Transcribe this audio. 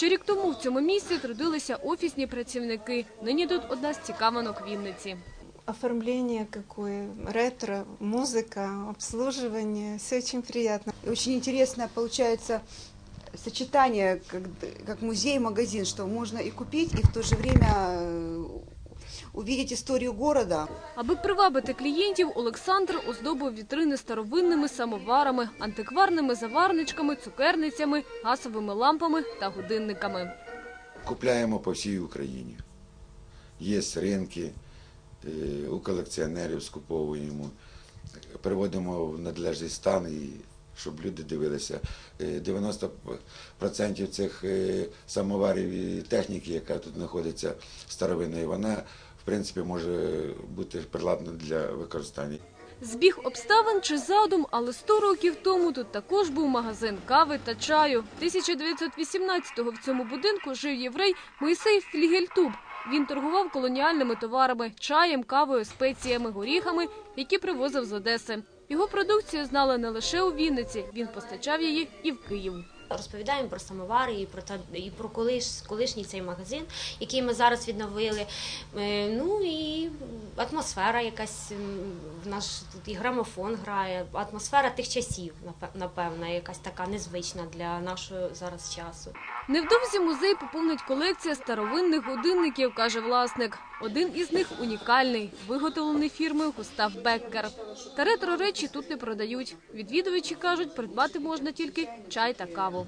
Ще рік тому в цьому місці трудилися офісні працівники. Нині тут одна з цікавинок Вінниці. Оформление какое, ретро, музыка, обслуживание, все очень приятно. И очень интересно получается сочетание, как, как музей-магазин, что можно и купить, и в то же время э, увидеть историю города. Аби привабити клієнтів, Олександр оздобив вітрини старовинними самоварами, антикварними заварничками, цукерницями, газовими лампами та годинниками. Купляємо по всій Україні. Є ринки, е, у колекціонерів скуповуємо, приводимо в надлежний стан, і щоб люди дивилися. Е, 90% цих е, самоварів і техніки, яка тут знаходиться старовинної, вона в принципі може бути приладна для використання. Збіг обставин чи задум, але 100 років тому тут також був магазин кави та чаю. 1918-го в цьому будинку жив єврей Моїсей Флігельтуб. Він торгував колоніальними товарами, чаєм, кавою, спеціями, горіхами, які привозив з Одеси. Його продукцію знали не лише у Вінниці, він постачав її і в Київ. Розповідаємо про самовари і про та і про колиш, колишній цей магазин, який ми зараз відновили. Е, Ну і атмосфера якась в нас тут і грамофон грає. Атмосфера тих часів, напе- напевно, якась така незвична для нашого зараз часу. Невдовзі музей поповнить колекція старовинних годинників, каже власник. Один із них унікальний, виготовлений фірмою Густав Беккер. Та ретро речі тут не продають. Відвідувачі кажуть, придбати можна тільки чай та каву.